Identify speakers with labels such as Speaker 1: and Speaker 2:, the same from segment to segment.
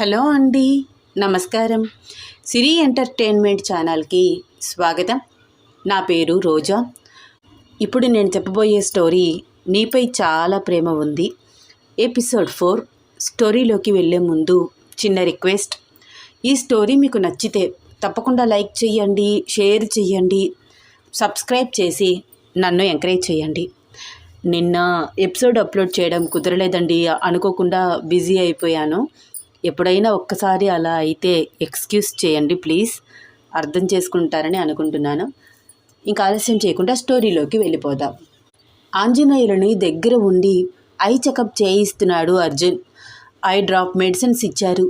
Speaker 1: Hello అండి నమస్కారం. సిరి entertainment ఛానల్కి స్వాగతం. నా పేరు రోజా. ఇప్పుడు నేను చెప్పబోయే స్టోరీ నీపై చాలా ప్రేమ ఉంది. ఎపిసోడ్ ఫోర్ స్టోరీలోకి వెళ్ళే ముందు చిన్న రిక్వెస్ట్. ఈ స్టోరీ మీకు నచ్చితే తప్పకుండా లైక్ చేయండి షేర్ చేయండి సబ్స్క్రైబ్ చేసి నన్ను ఎంకరేజ్ చేయండి నిన్న ఎపిసోడ్ అప్లోడ్ చేయడం కుదరలేదండి అనుకోకుండా బిజీ అయిపోయాను. ఎప్పుడైనా ఒక్కసారి అలా అయితే ఎక్స్క్యూజ్ చేయండి ప్లీజ్. అర్థం చేసుకుంటారని అనుకుంటున్నాను. ఇంకా ఆలస్యం చేయకుండా స్టోరీలోకి వెళ్ళిపోదాం. ఆంజనేయులని దగ్గర ఉండి ఐ చెకప్ చేయిస్తున్నాడు అర్జున్. ఐ డ్రాప్ మెడిసిన్స్ ఇచ్చారు.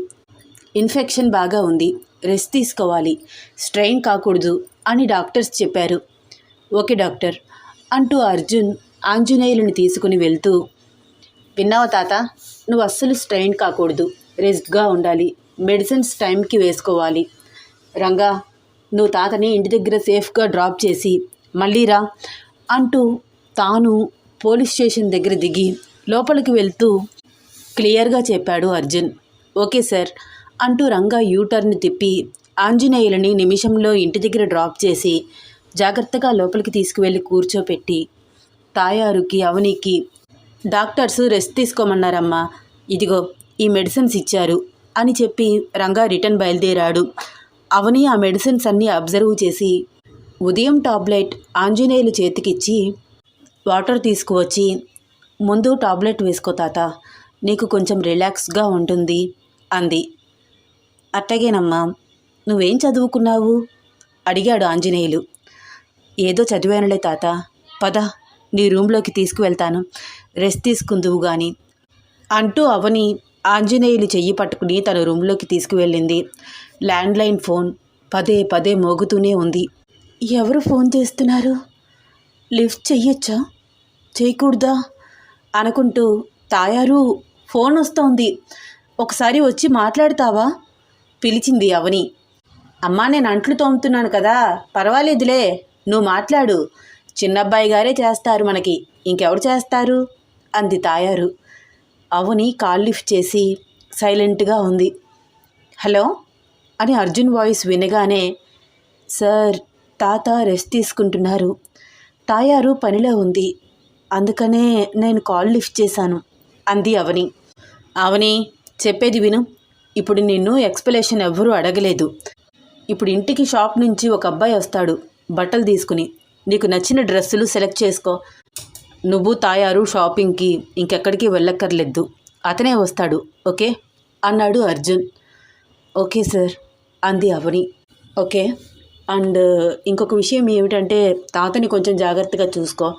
Speaker 1: ఇన్ఫెక్షన్ బాగా ఉంది. రెస్ట్ తీసుకోవాలి. స్ట్రెయిన్ కాకూడదు అని డాక్టర్స్ చెప్పారు. ఓకే డాక్టర్ అంటూ అర్జున్ ఆంజనేయులను తీసుకుని వెళ్తూ విన్నావా తాత నువ్వు అస్సలు స్ట్రెయిన్ కాకూడదు. రెస్ట్గా ఉండాలి. మెడిసిన్స్ టైంకి వేసుకోవాలి. రంగా నువ్వు తాతని ఇంటి దగ్గర సేఫ్గా డ్రాప్ చేసి మళ్ళీ రా అంటూ తాను పోలీస్ స్టేషన్ దగ్గర దిగి లోపలికి వెళ్తూ క్లియర్గా చెప్పాడు అర్జున్. ఓకే సార్ అంటూ రంగా యూటర్న్ తిప్పి ఆంజనేయులని నిమిషంలో ఇంటి దగ్గర డ్రాప్ చేసి జాగ్రత్తగా లోపలికి తీసుకువెళ్ళి కూర్చోపెట్టి తాయారుకి అవనికి డాక్టర్స్ రెస్ట్ తీసుకోమన్నారమ్మా. ఇదిగో ఈ మెడిసిన్స్ ఇచ్చారు అని చెప్పి రంగా రిటర్న్ బయలుదేరాడు. అవని ఆ మెడిసిన్స్ అన్నీ అబ్జర్వ్ చేసి ఉదయం టాబ్లెట్ ఆంజనేయులు చేతికిచ్చి వాటర్ తీసుకువచ్చి ముందు టాబ్లెట్ వేసుకో తాత నీకు కొంచెం రిలాక్స్గా ఉంటుంది అంది. అట్టగేనమ్మా నువ్వేం చదువుకున్నావు? అడిగాడు ఆంజనేయులు. ఏదో చదివానులే తాత. పద నీ రూమ్లోకి తీసుకువెళ్తాను. రెస్ట్ తీసుకుందువు గాని అంటూ అవని ఆంజనేయులు చెయ్యి పట్టుకుని తన రూమ్లోకి తీసుకువెళ్ళింది. ల్యాండ్లైన్ ఫోన్ పదే పదే మోగుతూనే ఉంది. ఎవరు ఫోన్ చేస్తున్నారు? లిఫ్ట్ చెయ్యొచ్చా? చేయకూడదా అనుకుంటూ తాయారు ఫోన్ వస్తోంది. ఒకసారి వచ్చి మాట్లాడతావా? పిలిచింది అవని. అమ్మా నేను అంట్లు తోముతున్నాను కదా పర్వాలేదులే నువ్వు మాట్లాడు. చిన్నబ్బాయి గారే చేస్తారు మనకి ఇంకెవరు చేస్తారు? అంది తాయారు. అవని కాల్ లిఫ్ట్ చేసి సైలెంట్గా ఉంది. హలో? అని అర్జున్ వాయిస్ వినగానే సార్ తాత రెస్ట్ తీసుకుంటున్నారు. తాయారు పనిలో ఉంది. అందుకనే నేను కాల్ లిఫ్ట్ చేశాను అంది అవని. అవని చెప్పేది విను. ఇప్పుడు నిన్ను ఎక్స్ప్లెనేషన్ ఎవ్వరూ అడగలేదు. ఇప్పుడు ఇంటికి షాప్ నుంచి ఒక అబ్బాయి వస్తాడు బట్టలు తీసుకుని. నీకు నచ్చిన డ్రెస్సులు సెలెక్ట్ చేసుకో. నువ్వు తాయారు షాపింగ్కి ఇంకెక్కడికి వెళ్ళక్కర్లేదు. అతనే వస్తాడు ఓకే? అన్నాడు అర్జున్. ఓకే సార్ అంది అవని. ఓకే? అండ్ ఇంకొక విషయం ఏమిటంటే తాతని కొంచెం జాగ్రత్తగా చూసుకో.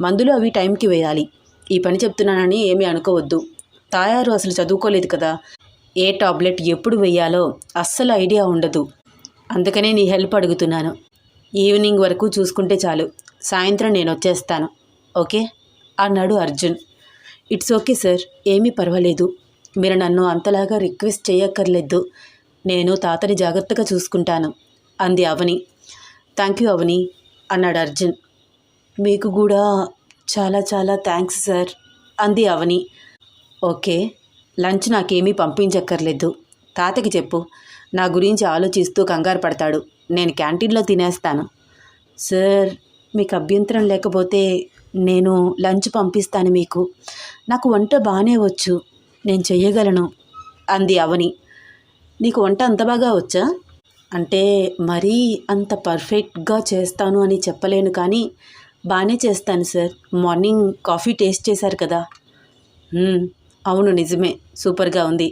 Speaker 1: మందులు అవి టైంకి వేయాలి. ఈ పని చెప్తున్నానని ఏమీ అనుకోవద్దు. తాయారు అసలు చదువుకోలేదు కదా. ఏ టాబ్లెట్ ఎప్పుడు వేయాలో అస్సలు ఐడియా ఉండదు. అందుకనే నీ హెల్ప్ అడుగుతున్నాను. ఈవినింగ్ వరకు చూసుకుంటే చాలు. సాయంత్రం నేను వచ్చేస్తాను. ఓకే? అన్నాడు అర్జున్. ఇట్స్ ఓకే సార్ ఏమీ పర్వాలేదు. మీరు నన్ను అంతలాగా రిక్వెస్ట్ చేయక్కర్లేదు. నేను తాతని జాగ్రత్తగా చూసుకుంటాను అంది అవని. థ్యాంక్ యూ అవని అన్నాడు అర్జున్. మీకు కూడా చాలా చాలా థ్యాంక్స్ సార్ అంది అవని. ఓకే లంచ్ నాకేమీ పంపించక్కర్లేదు. తాతకి చెప్పు నా గురించి ఆలోచిస్తూ కంగారు పడతాడు. నేను క్యాంటీన్లో తినేస్తాను. సార్ మీకు అభ్యంతరం లేకపోతే నేను లంచ్ పంపిస్తాను మీకు. నాకు వంట బాగానే వచ్చు. నేను చెయ్యగలను అంది అవని. నీకు వంట అంత బాగా వచ్చా? అంటే మరీ అంత పర్ఫెక్ట్గా చేస్తాను అని చెప్పలేను కానీ బాగానే చేస్తాను సార్. మార్నింగ్ కాఫీ టేస్ట్ చేశారు కదా. అవును నిజమే సూపర్గా ఉంది.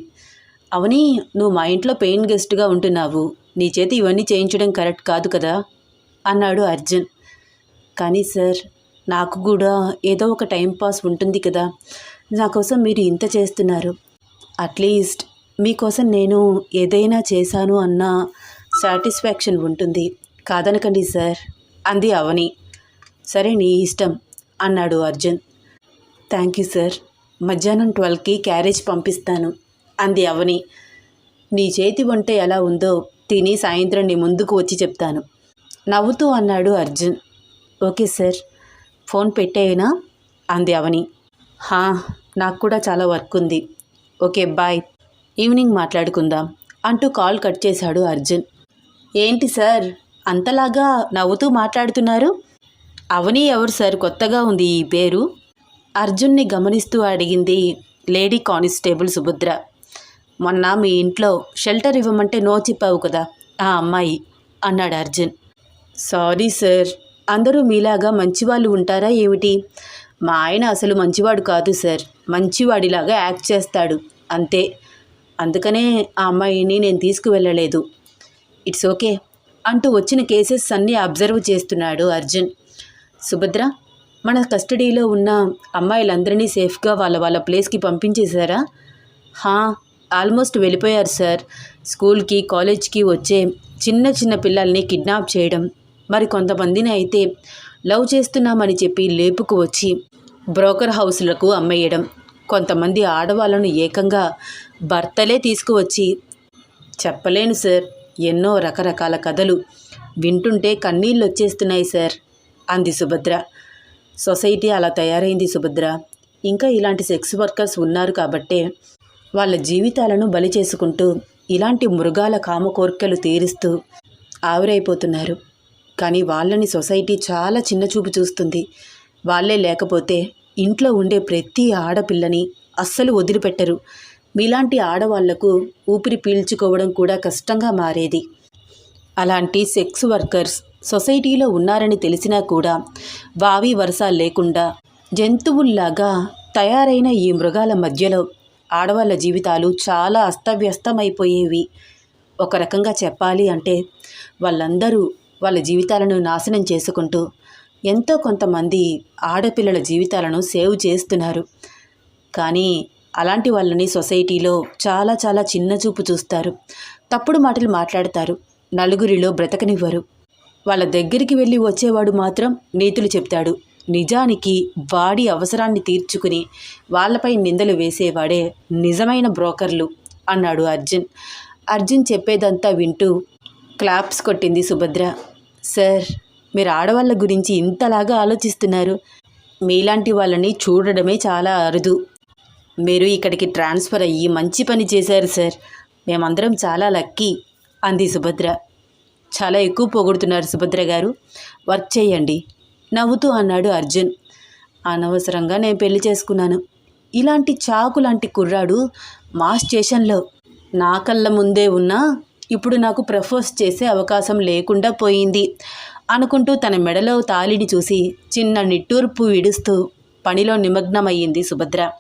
Speaker 1: అవని నువ్వు మా ఇంట్లో పెయిన్ గెస్ట్గా ఉంటున్నావు. నీ చేతి ఇవన్నీ చేయించడం కరెక్ట్ కాదు కదా? అన్నాడు అర్జున్. కానీ సార్ నాకు కూడా ఏదో ఒక టైం పాస్ ఉంటుంది కదా. నా కోసం మీరు ఇంత చేస్తున్నారు. అట్లీస్ట్ మీకోసం నేను ఏదైనా చేశాను అన్న సాటిస్ఫాక్షన్ ఉంటుంది. కాదనకండి సార్ అంది అవని. సరే నీ ఇష్టం అన్నాడు అర్జున్. థ్యాంక్ యూ సార్ మధ్యాహ్నం ట్వెల్వ్కి క్యారేజ్ పంపిస్తాను అంది అవని. నీ చేతి వంట ఎలా ఉందో తిని సాయంత్రం నీ ముందుకు వచ్చి చెప్తాను నవ్వుతూ అన్నాడు అర్జున్. Okay sir. ఫోన్ పెట్టేయనా అంది అవని. హా నాకు కూడా చాలా వర్క్ ఉంది. Okay bye. ఈవినింగ్ మాట్లాడుకుందాం అంటూ కాల్ కట్ చేశాడు అర్జున్. ఏంటి సార్ అంతలాగా నవ్వుతూ మాట్లాడుతున్నారు? అవని ఎవరు సార్? కొత్తగా ఉంది ఈ పేరు? అర్జున్ని గమనిస్తూ అడిగింది లేడీ కానిస్టేబుల్ సుభద్ర. మొన్న మీ ఇంట్లో షెల్టర్ ఇవ్వమంటే నో చెప్పావు కదా ఆ అమ్మాయి అన్నాడు అర్జున్. సారీ సార్ అందరూ మీలాగా మంచివాళ్ళు ఉంటారా ఏమిటి? మా ఆయన అసలు మంచివాడు కాదు సార్. మంచివాడిలాగా యాక్ట్ చేస్తాడు. అంతే. అందుకనే ఆ అమ్మాయిని నేను తీసుకువెళ్ళలేదు. ఇట్స్ ఓకే అంటూ వచ్చిన కేసెస్ అన్నీ అబ్జర్వ్ చేస్తున్నాడు అర్జున్. సుభద్ర మన కస్టడీలో ఉన్న అమ్మాయిలందరినీ సేఫ్గా వాళ్ళ వాళ్ళ ప్లేస్కి పంపించేశారా? హా ఆల్మోస్ట్ వెళ్ళిపోయారు సార్. స్కూల్కి కాలేజ్కి వచ్చే చిన్న చిన్న పిల్లల్ని కిడ్నాప్ చేయడం మరి కొంతమందిని అయితే లవ్ చేస్తున్నామని చెప్పి లేపుకు వచ్చి బ్రోకర్ హౌస్లకు అమ్మేయడం. కొంతమంది ఆడవాళ్ళను ఏకంగా భర్తలే తీసుకువచ్చి చెప్పలేను సార్. ఎన్నో రకరకాల కథలు వింటుంటే కన్నీళ్ళు వచ్చేస్తున్నాయి సార్. అంది సుభద్ర. సొసైటీ అలా తయారైంది సుభద్ర. ఇంకా ఇలాంటి సెక్స్ వర్కర్స్ ఉన్నారు కాబట్టే వాళ్ళ జీవితాలను బలి చేసుకుంటూ ఇలాంటి మృగాల కామ కోరికలు తీరుస్తూ ఆవిరైపోతున్నారు. కానీ వాళ్ళని సొసైటీ చాలా చిన్న చూపు చూస్తుంది. వాళ్ళే లేకపోతే ఇంట్లో ఉండే ప్రతి ఆడపిల్లని అస్సలు వదిలిపెట్టరు. మీలాంటి ఆడవాళ్ళకు ఊపిరి పీల్చుకోవడం కూడా కష్టంగా మారేది. అలాంటి సెక్స్ వర్కర్స్ సొసైటీలో ఉన్నారని తెలిసినా కూడా వావి వరస లేకుండా జంతువుల్లాగా తయారైన ఈ మృగాల మధ్యలో ఆడవాళ్ళ జీవితాలు చాలా అస్తవ్యస్తమైపోయేవి. ఒక రకంగా చెప్పాలి అంటే వాళ్ళందరూ వాళ్ళ జీవితాలను నాశనం చేసుకుంటూ ఎంతో కొంతమంది ఆడపిల్లల జీవితాలను సేవ్ చేస్తున్నారు. కానీ అలాంటి వాళ్ళని సొసైటీలో చాలా చాలా చిన్న చూపు చూస్తారు. తప్పుడు మాటలు మాట్లాడతారు. నలుగురిలో బ్రతకనివ్వరు. వాళ్ళ దగ్గరికి వెళ్ళి వచ్చేవాడు మాత్రం నీతులు చెప్తాడు. నిజానికి వాడి అవసరాన్ని తీర్చుకుని వాళ్ళపై నిందలు వేసేవాడే నిజమైన బ్రోకర్లు అన్నాడు అర్జున్. అర్జున్ చెప్పేదంతా వింటూ క్లాప్స్ కొట్టింది సుభద్ర. సార్ మీరు ఆడవాళ్ళ గురించి ఇంతలాగా ఆలోచిస్తున్నారు. మీలాంటి వాళ్ళని చూడడమే చాలా అరుదు. మీరు ఇక్కడికి ట్రాన్స్ఫర్ అయ్యి మంచి పని చేశారు సార్. మేమందరం చాలా లక్కీ అంది సుభద్ర. చాలా ఎక్కువ పొగుడుతున్నారు సుభద్ర గారు. వర్క్ చేయండి నవ్వుతూ అన్నాడు అర్జున్. అనవసరంగా నేను పెళ్ళి చేసుకున్నాను. ఇలాంటి చాకు లాంటి కుర్రాడు మా స్టేషన్లో. నా కళ్ళ ముందే ఉన్నా ఇప్పుడు నాకు ప్రపోజ్ చేసే అవకాశం లేకుండా పోయింది అనుకుంటూ తన మెడలో తాలిని చూసి చిన్న నిట్టూర్పు విడుస్తూ పనిలో నిమగ్నమయ్యింది సుభద్ర.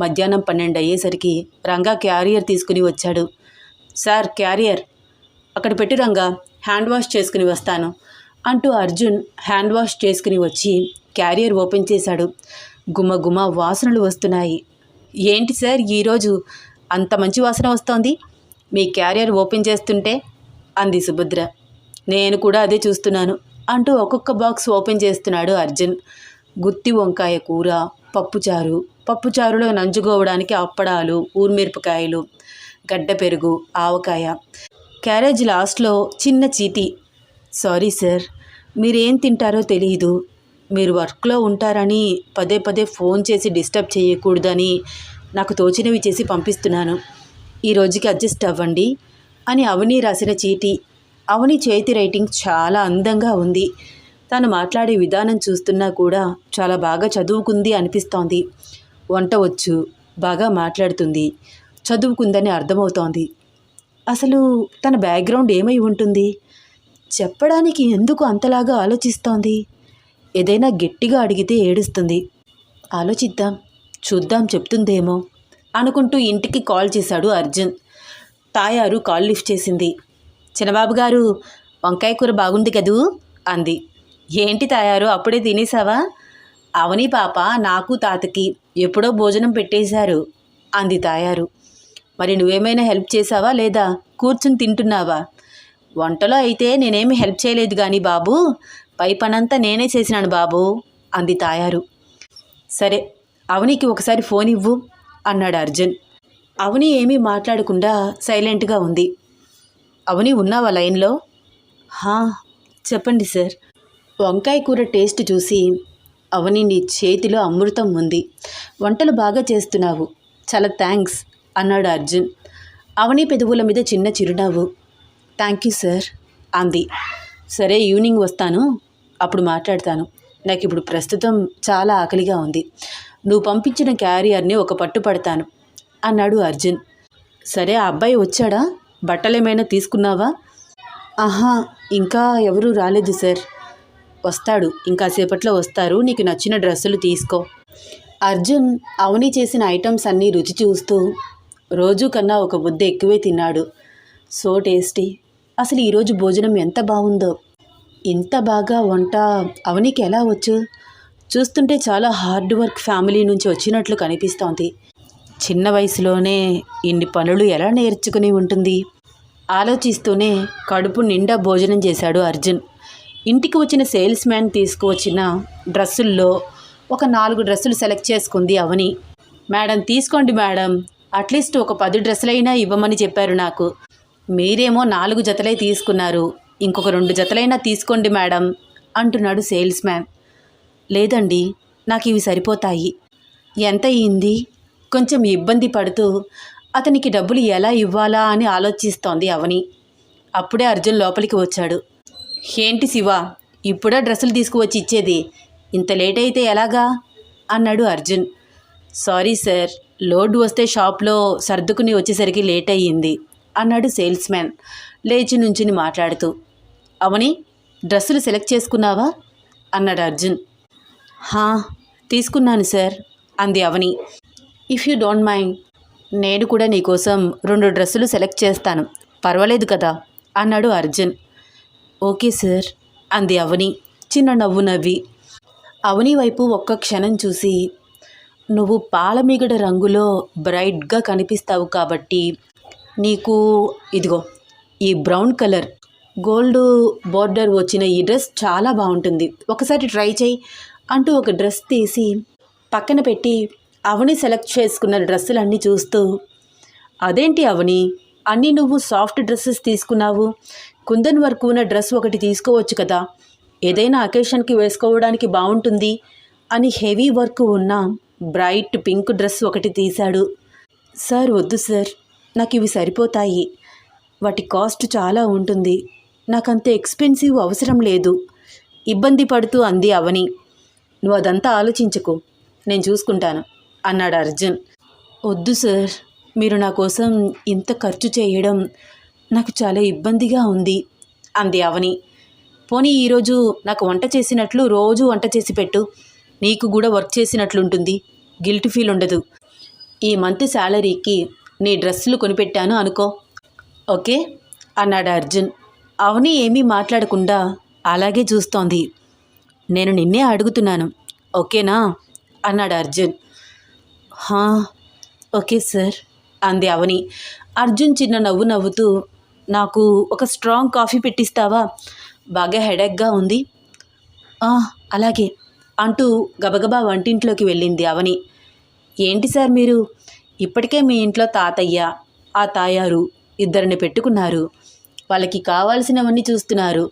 Speaker 1: మధ్యాహ్నం పన్నెండు అయ్యేసరికి రంగా క్యారియర్ తీసుకుని వచ్చాడు. Sir carrier. అక్కడ పెట్టు రంగా. హ్యాండ్ వాష్ చేసుకుని వస్తాను అంటూ అర్జున్ హ్యాండ్ వాష్ చేసుకుని వచ్చి క్యారియర్ ఓపెన్ చేశాడు. గుమ గుమ వాసనలు వస్తున్నాయి. ఏంటి సార్ ఈరోజు అంత మంచి వాసన వస్తోంది? మీ క్యారియర్ ఓపెన్ చేస్తుంటే అంది సుభద్ర. నేను కూడా అదే చూస్తున్నాను అంటూ ఒక్కొక్క బాక్స్ ఓపెన్ చేస్తున్నాడు అర్జున్. గుత్తి వంకాయ కూర పప్పుచారు పప్పుచారులో నంజుకోవడానికి అప్పడాలు ఊర్మిరపకాయలు గడ్డ పెరుగు ఆవకాయ. క్యారేజ్ లాస్ట్లో చిన్న చీటీ. సారీ సార్ మీరేం తింటారో తెలియదు మీరు వర్క్లో ఉంటారని పదే పదే ఫోన్ చేసి డిస్టర్బ్ చేయకూడదని నాకు తోచినవి చేసి పంపిస్తున్నాను. ఈ రోజుకి అడ్జస్ట్ అవ్వండి అని అవని రాసిన చీటీ అవని చేతి రైటింగ్ చాలా అందంగా ఉంది. తను మాట్లాడే విధానం చూస్తున్నా కూడా చాలా బాగా చదువుకుంది అనిపిస్తోంది. వంట వచ్చు బాగా మాట్లాడుతుంది చదువుకుందని అర్థమవుతోంది. అసలు తన బ్యాక్గ్రౌండ్ ఏమై ఉంటుంది? చెప్పడానికి ఎందుకు అంతలాగా ఆలోచిస్తోంది? ఏదైనా గట్టిగా అడిగితే ఏడుస్తుంది. ఆలోచిద్దాం చూద్దాం చెప్తుందేమో. అనుకుంటూ ఇంటికి కాల్ చేశాడు అర్జున్. తాయారు కాల్ లిఫ్ట్ చేసింది. చిన్నబాబు గారు వంకాయ కూర బాగుంది కదూ? అంది. ఏంటి తాయారు అప్పుడే తినేసావా అవని పాప నాకు తాతకి ఎప్పుడో భోజనం పెట్టేశారు అంది తాయారు. మరి నువ్వేమైనా హెల్ప్ చేసావా లేదా? కూర్చుని తింటున్నావా? వంటలో అయితే నేనేమి హెల్ప్ చేయలేదు కానీ బాబు పై పనంతా నేనే చేసినాను బాబు అంది తాయారు. సరే అవనికి ఒకసారి ఫోన్ ఇవ్వు. అన్నాడు అర్జున్. అవని ఏమీ మాట్లాడకుండా సైలెంట్గా ఉంది. అవని ఉన్నావా లైన్లో? హా చెప్పండి సార్. వంకాయ కూర టేస్ట్ చూసి అవని నీ చేతిలో అమృతం ఉంది. వంటలు బాగా చేస్తున్నావు. చాలా థ్యాంక్స్ అన్నాడు అర్జున్. అవని పెదవుల మీద చిన్న చిరునవ్వు. థ్యాంక్ యూ సార్ అంది. సరే ఈవినింగ్ వస్తాను. అప్పుడు మాట్లాడతాను. నాకు ఇప్పుడు ప్రస్తుతం చాలా ఆకలిగా ఉంది. నువ్వు పంపించిన క్యారియర్ని ఒక పట్టు పడతాను అన్నాడు అర్జున్. సరే ఆ అబ్బాయి వచ్చాడా? బట్టలేమైనా తీసుకున్నావా? ఆహా ఇంకా ఎవరూ రాలేదు సార్. వస్తాడు ఇంకా సేపట్లో వస్తారు. నీకు నచ్చిన డ్రెస్సులు తీసుకో. అర్జున్ అవని చేసిన ఐటమ్స్ అన్నీ రుచి చూస్తూ రోజు కన్నా ఒక బుద్ధ ఎక్కువే తిన్నాడు. So tasty. అసలు ఈరోజు భోజనం ఎంత బాగుందో. ఇంత బాగా వంట అవనికి ఎలా వచ్చు? చూస్తుంటే చాలా హార్డ్ వర్క్ ఫ్యామిలీ నుంచి వచ్చినట్లు కనిపిస్తోంది. చిన్న వయసులోనే ఇన్ని పనులు ఎలా నేర్చుకుని ఉంటుంది? ఆలోచిస్తూనే కడుపు నిండా భోజనం చేశాడు అర్జున్. ఇంటికి వచ్చిన సేల్స్ మ్యాన్ తీసుకువచ్చిన డ్రెస్సుల్లో ఒక నాలుగు డ్రెస్సులు సెలెక్ట్ చేసుకుంది అవని. మేడం తీసుకోండి మేడం. అట్లీస్ట్ ఒక పది డ్రెస్సులైనా ఇవ్వమని చెప్పారు నాకు. మీరేమో నాలుగు జతలే తీసుకున్నారు. ఇంకొక రెండు జతలైనా తీసుకోండి మేడం అంటున్నాడు సేల్స్ మ్యాన్. లేదండి నాకు ఇవి సరిపోతాయి. ఎంత అయింది? కొంచెం ఇబ్బంది పడుతూ అతనికి డబ్బులు ఎలా ఇవ్వాలా అని ఆలోచిస్తోంది అవని. అప్పుడే అర్జున్ లోపలికి వచ్చాడు. ఏంటి శివ ఇప్పుడే డ్రెస్సులు తీసుకువచ్చి ఇచ్చేది? ఇంత లేట్ అయితే ఎలాగా? అన్నాడు అర్జున్. సారీ సార్ లోడ్ వస్తే షాప్లో సర్దుకుని వచ్చేసరికి లేట్ అయ్యింది అన్నాడు సేల్స్ మ్యాన్ లేచి నుంచుని మాట్లాడుతూ. అవని డ్రెస్సులు సెలెక్ట్ చేసుకున్నావా? అన్నాడు అర్జున్. హా తీసుకున్నాను సార్ అంది Avani. If you don't mind నేను కూడా నీకోసం రెండు డ్రెస్సులు సెలెక్ట్ చేస్తాను. పర్వాలేదు కదా అన్నాడు అర్జున్. ఓకే సార్ అంది అవని చిన్న నవ్వు నవ్వి. అవని వైపు ఒక్క క్షణం చూసి నువ్వు పాలమిగడ రంగులో బ్రైట్గా కనిపిస్తావు కాబట్టి నీకు ఇదిగో ఈ బ్రౌన్ కలర్ గోల్డ్ బోర్డర్ వచ్చిన ఈ డ్రెస్ చాలా బాగుంటుంది. ఒకసారి ట్రై చేయి అంటూ ఒక డ్రెస్ తీసి పక్కన పెట్టి అవని సెలెక్ట్ చేసుకున్న డ్రెస్సులన్నీ చూస్తూ అదేంటి అవని? అన్నీ నువ్వు సాఫ్ట్ డ్రెస్సెస్ తీసుకున్నావు. కుందన్ వర్క్ ఉన్న డ్రెస్ ఒకటి తీసుకోవచ్చు కదా. ఏదైనా అకేషన్కి వేసుకోవడానికి బాగుంటుంది అని హెవీ వర్క్ ఉన్న బ్రైట్ పింక్ డ్రెస్ ఒకటి తీశాడు. సార్ వద్దు సార్. నాకు ఇవి సరిపోతాయి. వాటి కాస్ట్ చాలా ఉంటుంది. నాకంత ఎక్స్పెన్సివ్ అవసరం లేదు. ఇబ్బంది పడుతూ అంది అవని. నువ్వు అదంతా ఆలోచించకు. నేను చూసుకుంటాను అన్నాడు అర్జున్. వద్దు సార్ మీరు నా కోసం ఇంత ఖర్చు చేయడం నాకు చాలా ఇబ్బందిగా ఉంది అంది అవని. పోనీ ఈరోజు నాకు వంట చేసినట్లు రోజు వంట చేసి పెట్టు నీకు కూడా వర్క్ చేసినట్లుంటుంది గిల్ట్ ఫీల్ ఉండదు. ఈ మంత్ శాలరీకి నీ డ్రెస్సులు కొనిపెట్టాను అనుకో. ఓకే అన్నాడు అర్జున్. అవని ఏమీ మాట్లాడకుండా అలాగే చూస్తోంది. నేను నిన్నే అడుగుతున్నాను. ఓకేనా? అన్నాడు అర్జున్. హా ఓకే సార్ అంది అవని. అర్జున్ చిన్న నవ్వు నవ్వుతూ నాకు ఒక స్ట్రాంగ్ కాఫీ పెట్టిస్తావా? బాగా హెడేక్గా ఉంది. "ఆ, అలాగే అంటూ గబగబా వంటింట్లోకి వెళ్ళింది అవని. ఏంటి సార్ మీరు? ఇప్పటికే మీ ఇంట్లో తాతయ్య ఆ తాయారు ఇద్దరిని పెట్టుకున్నారు. వాళ్ళకి కావాల్సినవన్నీ చూస్తున్నారు.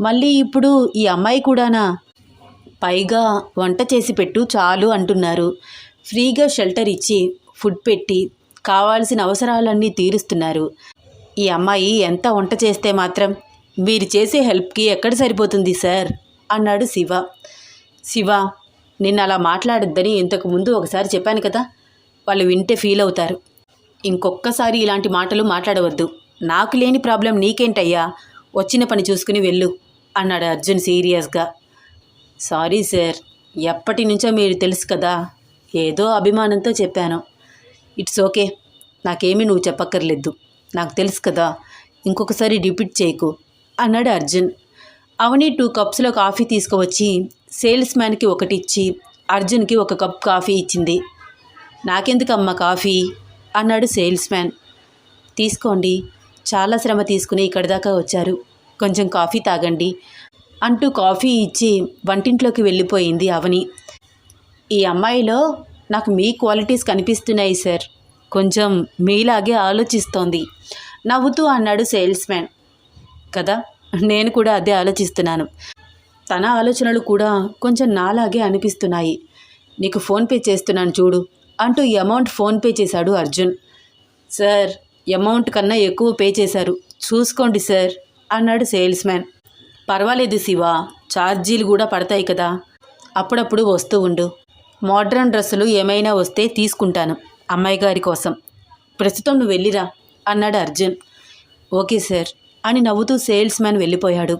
Speaker 1: మళ్ళీ ఇప్పుడు ఈ అమ్మాయి కూడానా? పైగా వంట చేసి పెట్టు చాలు అంటున్నారు. ఫ్రీగా షెల్టర్ ఇచ్చి ఫుడ్ పెట్టి కావాల్సిన అవసరాలన్నీ తీరుస్తున్నారు. ఈ అమ్మాయి ఎంత వంట చేస్తే మాత్రం మీరు చేసే హెల్ప్కి ఎక్కడ సరిపోతుంది సార్? అన్నాడు శివ. శివ నిన్న అలా మాట్లాడొద్దని ఇంతకు ముందు ఒకసారి చెప్పాను కదా వాళ్ళు వింటే ఫీల్ అవుతారు. ఇంకొక్కసారి ఇలాంటి మాటలు మాట్లాడవద్దు. నాకు లేని ప్రాబ్లం నీకేంటయ్యా? వచ్చిన పని చూసుకుని వెళ్ళు అన్నాడు అర్జున్ సీరియస్గా. సారీ సార్ ఎప్పటి నుంచో మీరు తెలుసు కదా ఏదో అభిమానంతో చెప్పాను. ఇట్స్ ఓకే నాకేమీ నువ్వు చెప్పక్కర్లేదు నాకు తెలుసు కదా ఇంకొకసారి రిపీట్ చేయకు అన్నాడు అర్జున్. అవని టూ కప్స్లో కాఫీ తీసుకువచ్చి సేల్స్ మ్యాన్కి ఒకటి ఇచ్చి అర్జున్కి ఒక కప్ కాఫీ ఇచ్చింది. నాకెందుకమ్మా కాఫీ అన్నాడు సేల్స్ మ్యాన్ తీసుకోండి చాలా శ్రమ తీసుకుని ఇక్కడి దాకా వచ్చారు. కొంచెం కాఫీ తాగండి అంటూ కాఫీ ఇచ్చి వంటింట్లోకి వెళ్ళిపోయింది అవని. ఈ అమ్మాయిలో నాకు మీ క్వాలిటీస్ కనిపిస్తున్నాయి సార్. కొంచెం మీలాగే ఆలోచిస్తోంది. నవ్వుతూ అన్నాడు సేల్స్ మ్యాన్ కదా నేను కూడా అదే ఆలోచిస్తున్నాను. తన ఆలోచనలు కూడా కొంచెం నాలాగే అనిపిస్తున్నాయి. నీకు ఫోన్పే చేస్తున్నాను చూడు అంటూ అమౌంట్ ఫోన్పే చేశాడు అర్జున్. సార్ అమౌంట్ కన్నా ఎక్కువ పే చేశారు. చూసుకోండి సార్ అన్నాడు సేల్స్ మ్యాన్ పర్వాలేదు శివ ఛార్జీలు కూడా పడతాయి కదా. అప్పుడప్పుడు వస్తూ ఉండు. మోడ్రన్ డ్రెస్సులు ఏమైనా వస్తే తీసుకుంటాను అమ్మాయి గారి కోసం. ప్రస్తుతం నువ్వు వెళ్ళిరా అన్నాడు అర్జున్. ఓకే సార్ అని నవ్వుతూ సేల్స్ మ్యాన్ వెళ్ళిపోయాడు.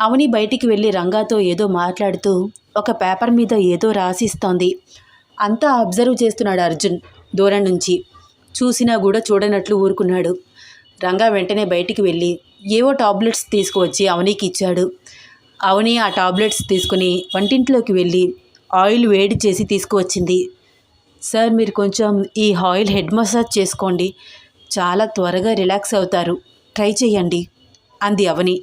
Speaker 1: అవని బయటికి వెళ్ళి రంగాతో ఏదో మాట్లాడుతూ ఒక పేపర్ మీద ఏదో రాసిస్తోంది. అంతా అబ్జర్వ్ చేస్తున్నాడు అర్జున్ దూరం నుంచి. చూసినా కూడా చూడనట్లు ఊరుకున్నాడు. రంగా వెంటనే బయటికి వెళ్ళి ఏవో టాబ్లెట్స్ తీసుకువచ్చి అవనీకి ఇచ్చాడు. అవని ఆ టాబ్లెట్స్ తీసుకుని వంటింట్లోకి వెళ్ళి ఆయిల్ వేడి చేసి తీసుకువచ్చింది. సార్ మీరు కొంచెం ఈ ఆయిల్ హెడ్ మసాజ్ చేసుకోండి. చాలా త్వరగా రిలాక్స్ అవుతారు. ట్రై చేయండి అంది అవని.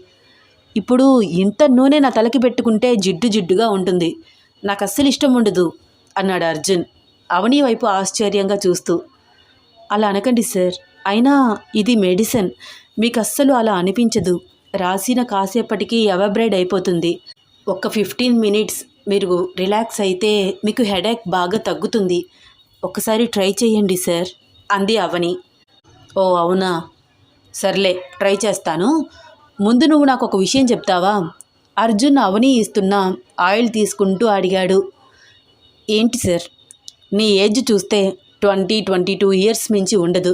Speaker 1: ఇప్పుడు ఇంత నూనె నా తలకి పెట్టుకుంటే జిడ్డు జిడ్డుగా ఉంటుంది. నాకు అస్సలు ఇష్టం ఉండదు అన్నాడు అర్జున్ అవని వైపు ఆశ్చర్యంగా చూస్తూ. అలా అనకండి సార్. అయినా ఇది మెడిసిన్. మీకు అస్సలు అలా అనిపించదు. రాసిన కాసేపటికి ఎవబ్రైడ్ అయిపోతుంది. ఒక ఫిఫ్టీన్ మినిట్స్ మీరు రిలాక్స్ అయితే మీకు హెడేక్ బాగా తగ్గుతుంది. ఒకసారి ట్రై చేయండి సార్ అంది అవని. ఓ అవునా? సర్లే ట్రై చేస్తాను. ముందు నువ్వు నాకు ఒక విషయం చెప్తావా? అర్జున్ అవని ఇస్తున్న ఆయిల్ తీసుకుంటూ అడిగాడు. ఏంటి సార్? నీ ఏజ్ చూస్తే ట్వంటీ ట్వంటీ టూ ఇయర్స్ మించి ఉండదు.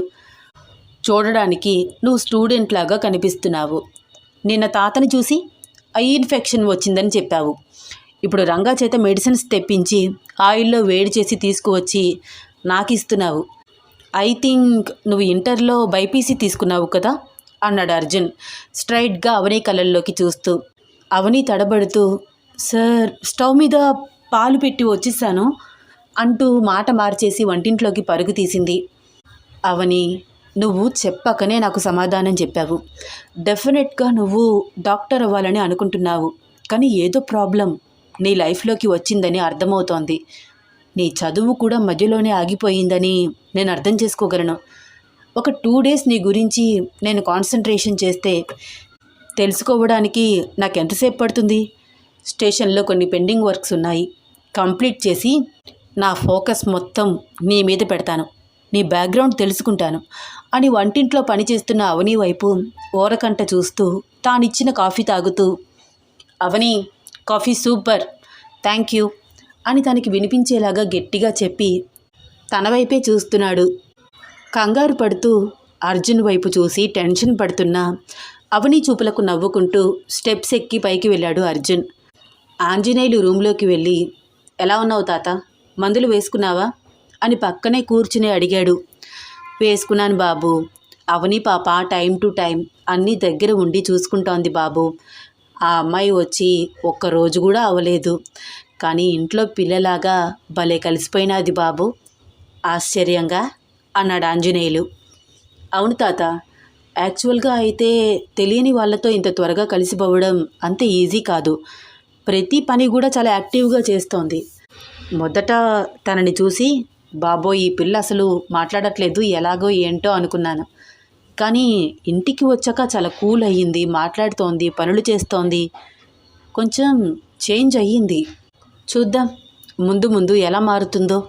Speaker 1: చూడడానికి నువ్వు స్టూడెంట్ లాగా కనిపిస్తున్నావు. నిన్న తాతని చూసి ఐ ఇన్ఫెక్షన్ వచ్చిందని చెప్పావు. ఇప్పుడు రంగా చేత మెడిసిన్స్ తెప్పించి ఆయిల్లో వేడి చేసి తీసుకువచ్చి నాకు ఇస్తున్నావు ఐ థింక్ నువ్వు ఇంటర్లో బైపీసీ తీసుకున్నావు కదా? అన్నాడు అర్జున్ స్ట్రైట్గా అవని కళ్ళల్లోకి చూస్తూ. అవని తడబడుతూ సార్ స్టవ్ మీద పాలు పెట్టి వచ్చేసాను అంటూ మాట మార్చేసి వంటింట్లోకి పరుగు తీసింది. అవని నువ్వు చెప్పకనే నాకు సమాధానం చెప్పావు. డెఫినెట్గా నువ్వు డాక్టర్ అవ్వాలని అనుకుంటున్నావు. కానీ ఏదో ప్రాబ్లం నీ లైఫ్లోకి వచ్చిందని అర్థమవుతోంది. నీ చదువు కూడా మధ్యలోనే ఆగిపోయిందని నేను అర్థం చేసుకోగలను. ఒక టూ డేస్ నీ గురించి నేను కాన్సన్ట్రేషన్ చేస్తే తెలుసుకోవడానికి నాకు ఎంతసేపు పడుతుంది? స్టేషన్లో కొన్ని పెండింగ్ వర్క్స్ ఉన్నాయి. కంప్లీట్ చేసి నా ఫోకస్ మొత్తం నీ మీద పెడతాను. నీ బ్యాక్గ్రౌండ్ తెలుసుకుంటాను అని వంటింట్లో పనిచేస్తున్న అవని వైపు ఓరకంట చూస్తూ తానిచ్చిన కాఫీ తాగుతూ Avani coffee super thank you అని తనకి వినిపించేలాగా గట్టిగా చెప్పి తన వైపే చూస్తున్నాడు. కంగారు పడుతూ అర్జున్ వైపు చూసి టెన్షన్ పడుతున్నా అవని చూపులకు నవ్వుకుంటూ స్టెప్స్ ఎక్కి పైకి వెళ్ళాడు అర్జున్. ఆంజనేయులు రూమ్లోకి వెళ్ళి ఎలా ఉన్నావు తాత? మందులు వేసుకున్నావా? అని పక్కనే కూర్చుని అడిగాడు. వేసుకున్నాను బాబు. అవని పాప టైం టు టైం అన్నీ దగ్గర ఉండి చూసుకుంటోంది బాబు. ఆ అమ్మాయి వచ్చి ఒక్క రోజు కూడా అవ్వలేదు కానీ ఇంట్లో పిల్లలాగా భలే కలిసిపోయినది బాబు. ఆశ్చర్యంగా అన్నాడు ఆంజనేయులు. అవును తాత. యాక్చువల్గా అయితే తెలియని వాళ్ళతో ఇంత త్వరగా కలిసిపోవడం అంత ఈజీ కాదు. ప్రతి పని కూడా చాలా యాక్టివ్గా చేస్తోంది. మొదట తనని చూసి బాబోయ్ ఈ పిల్ల అసలు మాట్లాడట్లేదు ఎలాగో ఏంటో అనుకున్నాను. కానీ ఇంటికి వచ్చాక చాలా కూల్ అయ్యింది మాట్లాడుతోంది పనులు చేస్తోంది. కొంచెం చేంజ్ అయ్యింది. చూద్దాం ముందు ముందు ఎలా మారుతుందో.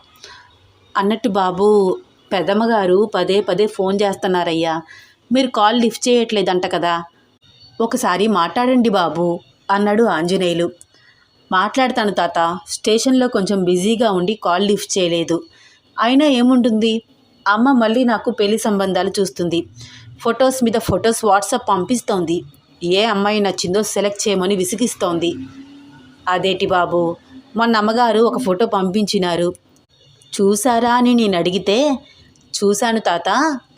Speaker 1: అన్నట్టు బాబు పెదమ్మగారు పదే పదే ఫోన్ చేస్తున్నారయ్యా. మీరు కాల్ లిఫ్ట్ చేయట్లేదంట కదా. ఒకసారి మాట్లాడండి బాబు అన్నాడు ఆంజనేయులు. మాట్లాడతాను తాత స్టేషన్లో కొంచెం బిజీగా ఉండి కాల్ లిఫ్ట్ చేయలేదు. అయినా ఏముంటుంది? అమ్మ మళ్ళీ నాకు పెళ్ళి సంబంధాలు చూస్తుంది. ఫొటోస్ మీద ఫొటోస్ వాట్సాప్ పంపిస్తోంది. ఏ అమ్మాయి నచ్చిందో సెలెక్ట్ చేయమని విసిగిస్తోంది. అదేటి బాబు? మొన్న అమ్మగారు ఒక ఫోటో పంపించినారు. చూసారా అని నేను అడిగితే చూశాను తాత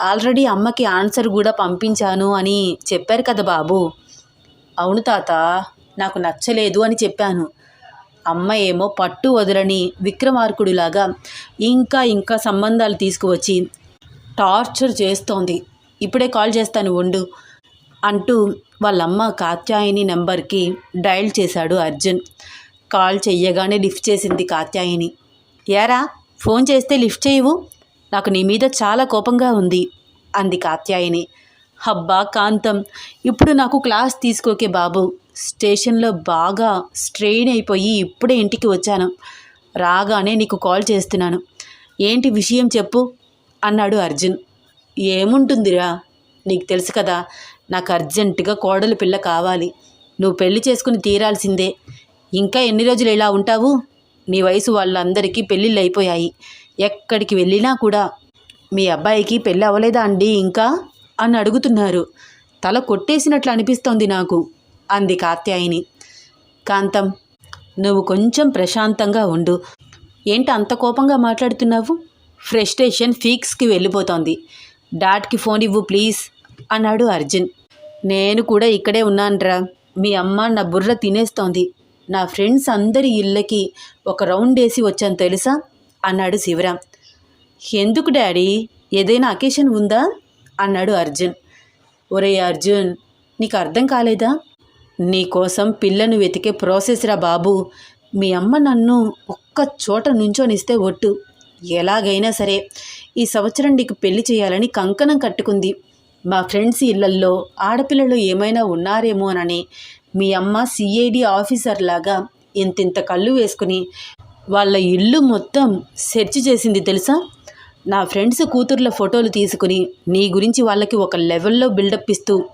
Speaker 1: ఆల్రెడీ అమ్మకి ఆన్సర్ కూడా పంపించాను అని చెప్పారు కదా బాబు. అవును తాత నాకు నచ్చలేదు అని చెప్పాను. అమ్మ ఏమో పట్టు వదలని విక్రమార్కుడిలాగా ఇంకా ఇంకా సంబంధాలు తీసుకువచ్చి టార్చర్ చేస్తోంది. ఇప్పుడే కాల్ చేస్తాను ఉండు అంటూ వాళ్ళమ్మ కాత్యాయని నెంబర్కి డయల్ చేశాడు అర్జున్. కాల్ చెయ్యగానే లిఫ్ట్ చేసింది కాత్యాయని. ఏరా ఫోన్ చేస్తే లిఫ్ట్ చేయవు? నాకు నీ మీద చాలా కోపంగా ఉంది అంది కాత్యాయని. హబ్బా కాంతం ఇప్పుడు నాకు క్లాస్ తీసుకోకే బాబు. స్టేషన్లో బాగా స్ట్రెయిన్ అయిపోయి ఇప్పుడే ఇంటికి వచ్చాను. రాగానే నీకు కాల్ చేస్తున్నాను. ఏంటి విషయం చెప్పు అన్నాడు అర్జున్. ఏముంటుందిరా? నీకు తెలుసు కదా నాకు అర్జెంటుగా కోడలు పిల్ల కావాలి. నువ్వు పెళ్ళి చేసుకుని తీరాల్సిందే. ఇంకా ఎన్ని రోజులు ఇలా ఉంటావు? నీ వయసు వాళ్ళందరికీ పెళ్ళిళ్ళు అయిపోయాయి. ఎక్కడికి వెళ్ళినా కూడా మీ అబ్బాయికి పెళ్ళి అవ్వలేదా అండి ఇంకా? అని అడుగుతున్నారు. తల కొట్టేసినట్లు అనిపిస్తోంది నాకు. అంది కాత్యాయిని. కాంతం నువ్వు కొంచెం ప్రశాంతంగా ఉండు. ఏంటి అంత కోపంగా మాట్లాడుతున్నావు? ఫ్రస్ట్రేషన్ ఫీక్స్కి వెళ్ళిపోతోంది. డాడ్కి ఫోన్ ఇవ్వు ప్లీజ్ అన్నాడు అర్జున్. నేను కూడా ఇక్కడే ఉన్నానురా. మీ అమ్మ నా బుర్ర తినేస్తోంది. నా ఫ్రెండ్స్ అందరి ఇళ్ళకి ఒక రౌండ్ వేసి వచ్చాను తెలుసా? అన్నాడు శివరాం ఎందుకు డాడీ? ఏదైనా అకేషన్ ఉందా? అన్నాడు అర్జున్. ఒరే అర్జున్ నీకు అర్థం కాలేదా? నీకోసం పిల్లను వెతికే ప్రాసెస్ రా బాబు. మీ అమ్మ నన్ను ఒక్క చోట నుంచోనిస్తే ఒట్టు. ఎలాగైనా సరే ఈ సంవత్సరం నీకు పెళ్ళి చేయాలని కంకణం కట్టుకుంది. మా ఫ్రెండ్స్ ఇళ్ళల్లో ఆడపిల్లలు ఏమైనా ఉన్నారేమోనని మీ అమ్మ సిఐడి ఆఫీసర్ లాగా ఇంతింత కళ్ళు వేసుకుని వాళ్ళ ఇల్లు మొత్తం సెర్చ్ చేసింది తెలుసా? నా ఫ్రెండ్స్ కూతుర్ల ఫోటోలు తీసుకుని నీ గురించి వాళ్ళకి ఒక లెవెల్లో బిల్డప్ ఇస్తూ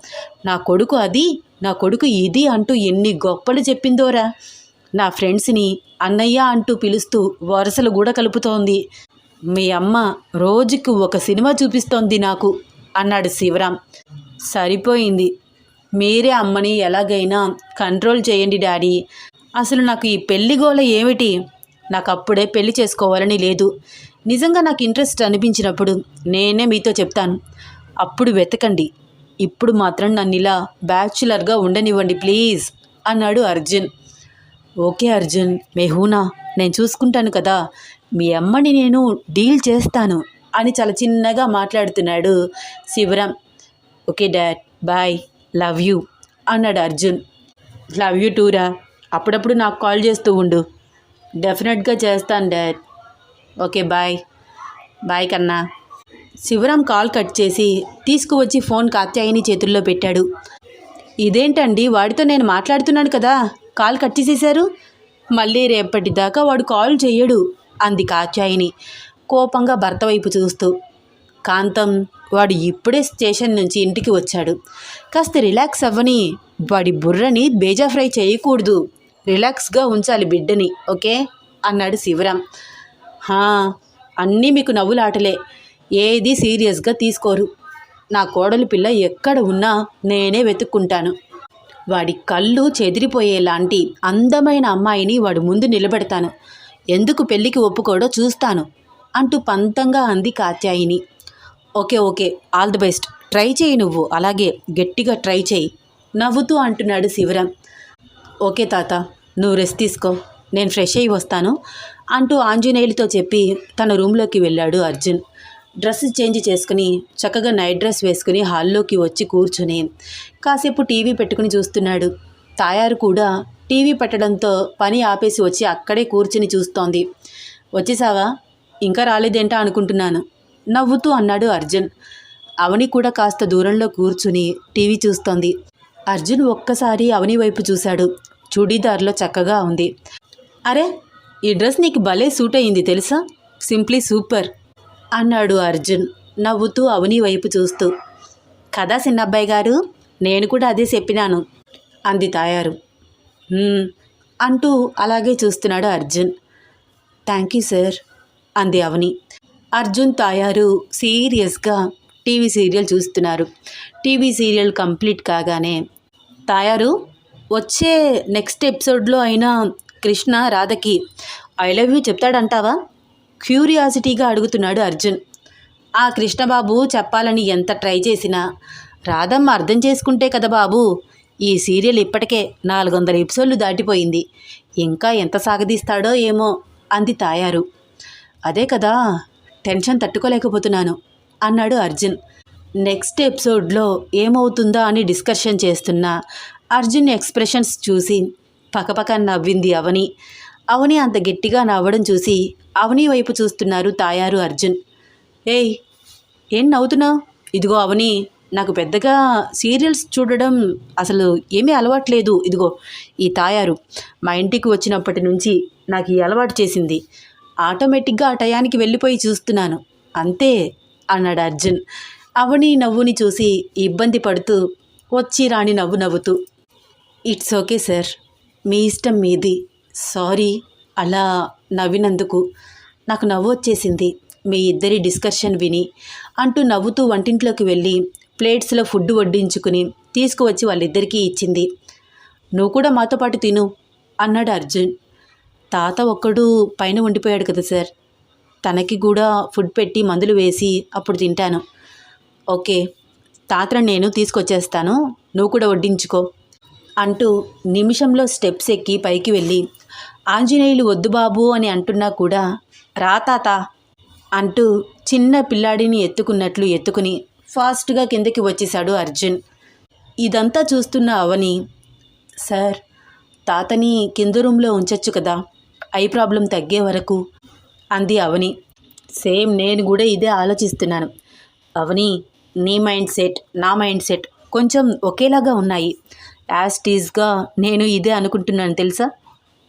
Speaker 1: నా కొడుకు అది నా కొడుకు ఇది అంటూ ఎన్ని గొప్పలు చెప్పిందోరా. నా ఫ్రెండ్స్ని అన్నయ్య అంటూ పిలుస్తూ వరుసలు కూడా కలుపుతోంది. మీ అమ్మ రోజుకు ఒక సినిమా చూపిస్తోంది నాకు అన్నాడు శివరాం. సరిపోయింది. మీరే అమ్మని ఎలాగైనా కంట్రోల్ చేయండి డాడీ. అసలు నాకు ఈ పెళ్ళి గోల ఏమిటి? నాకు అప్పుడే పెళ్ళి చేసుకోవాలని లేదు. నిజంగా నాకు ఇంట్రెస్ట్ అనిపించినప్పుడు నేనే మీతో చెప్తాను. అప్పుడు వెతకండి. ఇప్పుడు మాత్రం నన్ను ఇలా బ్యాచులర్గా ఉండనివ్వండి ప్లీజ్ అన్నాడు అర్జున్. ఓకే అర్జున్ మెహూనా నేను చూసుకుంటాను కదా మీ అమ్మని నేను డీల్ చేస్తాను అని చాలా చిన్నగా మాట్లాడుతున్నాడు Sivaram okay dad bye love you అన్నాడు అర్జున్. లవ్ యూ టూరా అప్పుడప్పుడు నాకు కాల్ చేస్తూ ఉండు. డెఫినెట్గా చేస్తాను డాడ్. Okay bye. బాయ్ కన్నా. శివరాం కాల్ కట్ చేసి తీసుకువచ్చి ఫోన్ కాత్యాయని చేతుల్లో పెట్టాడు. ఇదేంటండి? వాడితో నేను మాట్లాడుతున్నాను కదా. కాల్ కట్ చేసేశారు? మళ్ళీ రేపటిదాకా వాడు కాల్ చేయడు అంది కాత్యాయని కోపంగా భర్త వైపు చూస్తూ. కాంతం వాడు ఇప్పుడే స్టేషన్ నుంచి ఇంటికి వచ్చాడు. కాస్త రిలాక్స్ అవ్వని వాడి బుర్రని బేజా ఫ్రై చేయకూడదు. రిలాక్స్గా ఉంచాలి బిడ్డని ఓకే? అన్నాడు శివరాం హా అన్నీ మీకు నవ్వులాటలే. ఏది సీరియస్గా తీసుకోరు. నా కోడలు పిల్ల ఎక్కడ ఉన్నా నేనే వెతుక్కుంటాను. వాడి కళ్ళు చెదిరిపోయేలాంటి అందమైన అమ్మాయిని వాడు ముందు నిలబెడతాను. ఎందుకు పెళ్ళికి ఒప్పుకోడో చూస్తాను అంటూ పంతంగా అంది Katyayini. Okay okay all the best. Try చేయి నువ్వు. అలాగే గట్టిగా ట్రై చేయి. నవ్వుతూ అంటున్నాడు శివరాం. ఓకే తాత నువ్వు రెస్ట్ తీసుకో. నేను ఫ్రెష్ అయ్యి వస్తాను అంటూ ఆంజనేయులతో చెప్పి తన రూమ్లోకి వెళ్ళాడు అర్జున్. డ్రెస్ చేంజ్ చేసుకుని చక్కగా నైట్ డ్రెస్ వేసుకుని హాల్లోకి వచ్చి కూర్చుని కాసేపు టీవీ పెట్టుకుని చూస్తున్నాడు. తాయారు కూడా టీవీ పెట్టడంతో పని ఆపేసి వచ్చి అక్కడే కూర్చుని చూస్తోంది. వచ్చేసావా? ఇంకా రాలేదేంటా అనుకుంటున్నాను నవ్వుతూ అన్నాడు అర్జున్. అవని కూడా కాస్త దూరంలో కూర్చుని టీవీ చూస్తోంది. అర్జున్ ఒక్కసారి అవని వైపు చూశాడు. చూడీదార్లో చక్కగా ఉంది. అరే ఈ డ్రెస్ నీకు భలే సూట్ అయింది తెలుసా? Simply super. అన్నాడు అర్జున్ నవ్వుతూ అవని వైపు చూస్తూ. కదా చిన్నబ్బాయి గారు నేను కూడా అదే చెప్పినాను అంది తాయారు. అంటూ అలాగే చూస్తున్నాడు అర్జున్. థ్యాంక్ యూ సార్ అంది అవని. అర్జున్ తాయారు సీరియస్గా టీవీ సీరియల్ చూస్తున్నారు. టీవీ సీరియల్ కంప్లీట్ కాగానే తాయారు వచ్చే నెక్స్ట్ ఎపిసోడ్లో అయినా కృష్ణ రాధకి ఐ లవ్ యూ చెప్తాడంటావా? క్యూరియాసిటీగా అడుగుతున్నాడు అర్జున్. ఆ కృష్ణబాబు చెప్పాలని ఎంత ట్రై చేసినా రాధమ్మ అర్థం చేసుకుంటే కదా బాబు ఈ సీరియల్ ఇప్పటికే నాలుగు వందల ఎపిసోడ్లు దాటిపోయింది. ఇంకా ఎంత సాగదీస్తాడో ఏమో అంది తాయారు. అదే కదా టెన్షన్ తట్టుకోలేకపోతున్నాను అన్నాడు అర్జున్. నెక్స్ట్ ఎపిసోడ్లో ఏమవుతుందా అని డిస్కషన్ చేస్తున్న అర్జున్ ఎక్స్ప్రెషన్స్ చూసి పకపక నవ్వింది అవని. అవని అంత గట్టిగా నవ్వడం చూసి అవని వైపు చూస్తున్నారు తాయారు అర్జున్. ఏయ్ ఏం నవ్వుతున్నావు ఇదిగో అవని నాకు పెద్దగా సీరియల్స్ చూడడం అసలు ఏమీ అలవాట్లేదు. ఇదిగో ఈ తాయారు మా ఇంటికి వచ్చినప్పటి నుంచి నాకు ఈ అలవాటు చేసింది. ఆటోమేటిక్గా ఆ టయానికి వెళ్ళిపోయి చూస్తున్నాను. అంతే అన్నాడు అర్జున్. అవని నవ్వుని చూసి ఇబ్బంది పడుతూ వచ్చి రాని నవ్వు నవ్వుతూ ఇట్స్ ఓకే సార్ మీ ఇష్టం మీది. సారీ అలా నవ్వినందుకు నాకు నవ్వు వచ్చేసింది. మీ ఇద్దరి డిస్కషన్ విని అంటూ నవ్వుతూ వంటింట్లోకి వెళ్ళి ప్లేట్స్లో ఫుడ్ వడ్డించుకుని తీసుకువచ్చి వాళ్ళిద్దరికీ ఇచ్చింది. నువ్వు కూడా మాతో పాటు తిను అన్నాడు అర్జున్. తాత ఒక్కడు పైన ఉండిపోయాడు కదా సార్. తనకి కూడా ఫుడ్ పెట్టి మందులు వేసి అప్పుడు తింటాను. ఓకే తాతను నేను తీసుకొచ్చేస్తాను. నువ్వు కూడా వడ్డించుకో అంటూ నిమిషంలో స్టెప్స్ ఎక్కి పైకి వెళ్ళి ఆంజనేయులు వద్దు బాబు అని అంటున్నా కూడా రాతాత అంటూ చిన్న పిల్లాడిని ఎత్తుకున్నట్లు ఎత్తుకుని ఫాస్ట్గా కిందకి వచ్చేశాడు అర్జున్. ఇదంతా చూస్తున్న అవని సార్ తాతని కింద రూమ్లో ఉంచొచ్చు కదా ఐ ప్రాబ్లం తగ్గే వరకు అంది అవని. సేమ్ నేను కూడా ఇదే ఆలోచిస్తున్నాను. అవని నీ మైండ్ సెట్ నా మైండ్ సెట్ కొంచెం ఒకేలాగా ఉన్నాయి. యాస్టీజ్గా నేను ఇదే అనుకుంటున్నాను తెలుసా?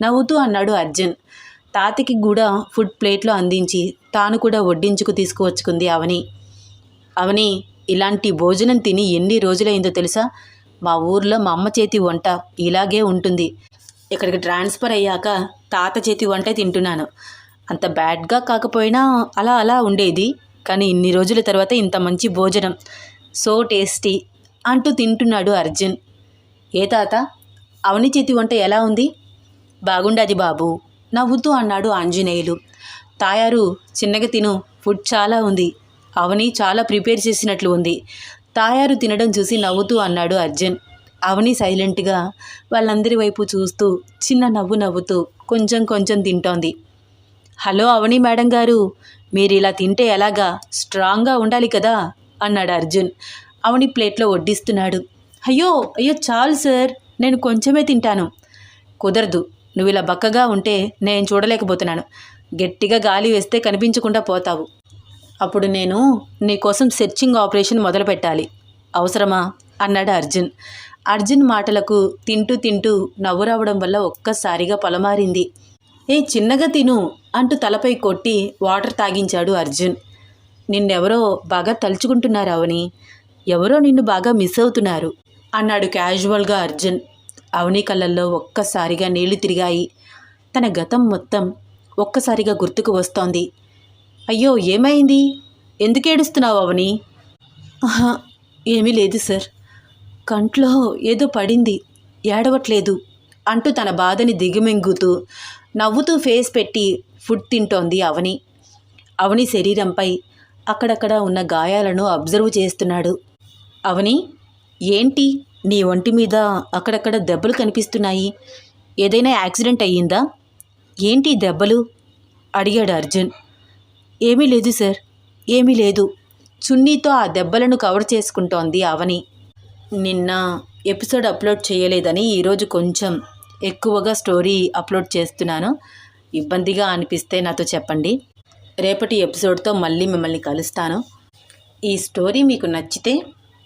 Speaker 1: నవ్వుతూ అన్నాడు అర్జున్. తాతకి కూడా ఫుడ్ ప్లేట్లో అందించి తాను కూడా వడ్డించుకు తీసుకువచ్చుకుంది అవని. అవని ఇలాంటి భోజనం తిని ఎన్ని రోజులైందో తెలుసా? మా ఊర్లో మా అమ్మ చేతి వంట ఇలాగే ఉంటుంది. ఇక్కడికి ట్రాన్స్ఫర్ అయ్యాక తాత చేతి వంటే తింటున్నాను. అంత బ్యాడ్గా కాకపోయినా అలా అలా ఉండేది. కానీ ఇన్ని రోజుల తర్వాత ఇంత మంచి భోజనం. సో టేస్టీ అంటూ తింటున్నాడు అర్జున్. ఏ తాత? అవని చేతి వంట ఎలా ఉంది? బాగుండది బాబు నవ్వుతూ అన్నాడు ఆంజనేయులు. తాయారు చిన్నగా తిను ఫుడ్ చాలా ఉంది. అవని చాలా ప్రిపేర్ చేసినట్లు ఉంది. తాయారు తినడం చూసి నవ్వుతూ అన్నాడు అర్జున్. అవని సైలెంట్గా వాళ్ళందరి వైపు చూస్తూ చిన్న నవ్వు నవ్వుతూ కొంచెం కొంచెం తింటోంది. హలో అవని మేడం గారు మీరు ఇలా తింటే ఎలాగా? స్ట్రాంగ్గా ఉండాలి కదా? అన్నాడు అర్జున్. అవని ప్లేట్లో వడ్డిస్తున్నాడు. అయ్యో అయ్యో చాలు సార్ నేను కొంచెమే తింటాను. కుదరదు నువ్వు ఇలా బక్కగా ఉంటే నేను చూడలేకపోతున్నాను. గట్టిగా గాలి వేస్తే కనిపించకుండా పోతావు. అప్పుడు నేను నీకోసం సెర్చింగ్ ఆపరేషన్ మొదలు పెట్టాలి అవసరమా? అన్నాడు అర్జున్. అర్జున్ మాటలకు తింటూ తింటూ నవ్వు రావడం వల్ల ఒక్కసారిగా పొలమారింది. ఏ చిన్నగా తిను అంటూ తలపై కొట్టి వాటర్ తాగించాడు అర్జున్. నిన్నెవరో బాగా తలుచుకుంటున్నారు అవని ఎవరో నిన్ను బాగా మిస్ అవుతున్నారు అన్నాడు క్యాజువల్గా అర్జున్. అవని కళ్ళల్లో ఒక్కసారిగా నీళ్ళు తిరిగాయి. తన గతం మొత్తం ఒక్కసారిగా గుర్తుకు వస్తోంది. అయ్యో ఏమైంది? ఎందుకు ఏడుస్తున్నావు అవని? ఏమీ లేదు సార్. కంట్లో ఏదో పడింది. ఏడవట్లేదు అంటూ తన బాధని దిగమింగుతూ నవ్వుతూ ఫేస్ పెట్టి ఫుడ్ తింటోంది అవని. అవని శరీరంపై అక్కడక్కడ ఉన్న గాయాలను అబ్జర్వ్ చేస్తున్నాడు. అవని ఏంటి? నీ ఒంటి మీద అక్కడక్కడ దెబ్బలు కనిపిస్తున్నాయి. ఏదైనా యాక్సిడెంట్ అయ్యిందా? ఏంటి దెబ్బలు? అడిగాడు అర్జున్. ఏమీ లేదు సార్ ఏమీ లేదు. చున్నీతో ఆ దెబ్బలను కవర్ చేసుకుంటోంది అవని. నిన్న ఎపిసోడ్ అప్లోడ్ చేయలేదని ఈరోజు కొంచెం ఎక్కువగా స్టోరీ అప్లోడ్ చేస్తున్నాను. ఇబ్బందిగా అనిపిస్తే నాతో చెప్పండి. రేపటి ఎపిసోడ్తో మళ్ళీ మిమ్మల్ని కలుస్తాను. ఈ స్టోరీ మీకు నచ్చితే